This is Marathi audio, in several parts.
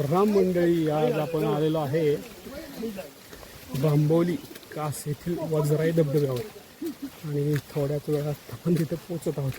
राम मंडळी आज आपण आलेलो आहे बांबोली कास येथील वजराई धबधब्यावर. आणि थोड्याच वेळात आपण तिथे पोचत आहोत.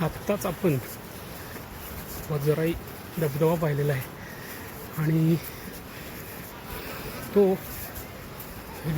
आत्ताच आपण वजराई धबधबा पाहिलेला आहे. आणि तो